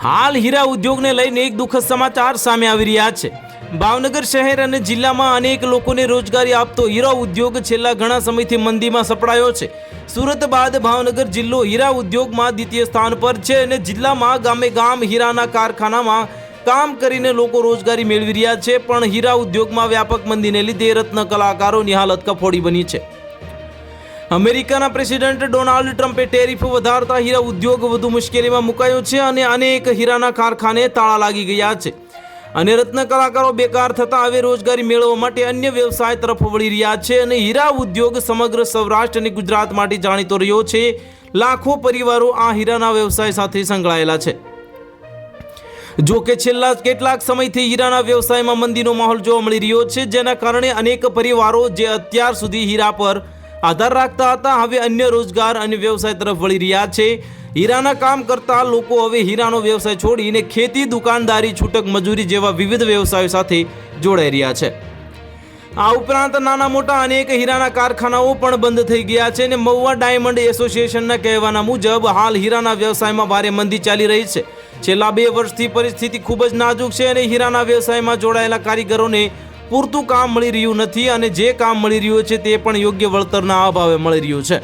હાલ હીરા ઉદ્યોગને લઈને એક દુઃખદ સમાચાર સામે આવી રહ્યા છે. ભાવનગર શહેર અને જિલ્લામાં અનેક લોકોને રોજગારી આપતો હીરા ઉદ્યોગ છેલ્લા ઘણા સમયથી મંદીમાં સપડાયો છે. સુરત બાદ ભાવનગર જિલ્લો હીરા ઉદ્યોગમાં દ્વિતીય સ્થાન પર છે અને જિલ્લામાં ગામે ગામ હીરાના કારખાનામાં કામ કરીને લોકો રોજગારી મેળવી રહ્યા છે, પણ હીરા ઉદ્યોગમાં વ્યાપક મંદીને લીધે રત્ન કલાકારોની હાલત કફોડી બની છે. અમેરિકાના પ્રેસિડેન્ટ ડોનાલ્ડ ટ્રમ્પે ટેરિફ વધારતા હીરા ઉદ્યોગ વધુ મુશ્કેલીમાં મુકાયો છે અને અનેક હીરાના કારખાને તાળા લાગી ગયા છે. અને રત્ન કલાકારો બેકાર થતા હવે રોજગારી મેળવવા માટે અન્ય વ્યવસાય તરફ વળી રહ્યા છે અને હીરા ઉદ્યોગ સમગ્ર સૌરાષ્ટ્ર અને ગુજરાત માટે જાણીતો રહ્યો છે. લાખો પરિવારો આ હીરાના વ્યવસાય સાથે સંકળાયેલા છે. જો કે છેલ્લા કેટલાક સમયથી હીરાના વ્યવસાયમાં મંદીનો માહોલ જોવા મળી રહ્યો છે, જેના કારણે અનેક પરિવારો જે અત્યાર સુધી હીરા પર આધાર રાખતા હતા. હવે અન્ય રોજગાર અને વ્યવસાય તરફ વળી રહ્યા છે. હીરાના કામ કરતા લોકો હવે હીરાનો વ્યવસાય છોડીને ખેતી, દુકાનદારી, છૂટક મજૂરી જેવા વિવિધ વ્યવસાયો સાથે જોડાઈ રહ્યા છે. આ ઉપરાંત નાના મોટા અનેક હીરાના કારખાનાઓ પણ બંધ થઈ ગયા છે અને મહુવા ડાયમંડ એસોસિએશનના કહેવાના મુજબ હાલ હીરાના વ્યવસાયમાં ભારે મંદી ચાલી રહી છે. છેલ્લા બે વર્ષથી પરિસ્થિતિ ખૂબ જ નાજુક છે અને હીરાના વ્યવસાયમાં જોડાયેલા કારીગરોને પૂરતું કામ મળી રહ્યું નથી અને જે કામ મળી રહ્યું છે તે પણ યોગ્ય વળતરના અભાવે મળી રહ્યું છે.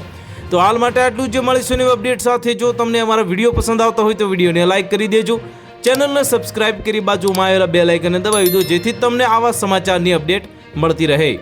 તો હાલ માટે આટલું જ. મળીશું નવી અપડેટ સાથે. જો તમને અમારા વીડિયો પસંદ આવતા હોય તો વિડીયોને લાઇક કરી દેજો. ચેનલને સબસ્ક્રાઇબ કરી બાજુમાં આવેલા બે લાઇકને દબાવી દો જેથી તમને આવા સમાચારની અપડેટ મળતી રહે.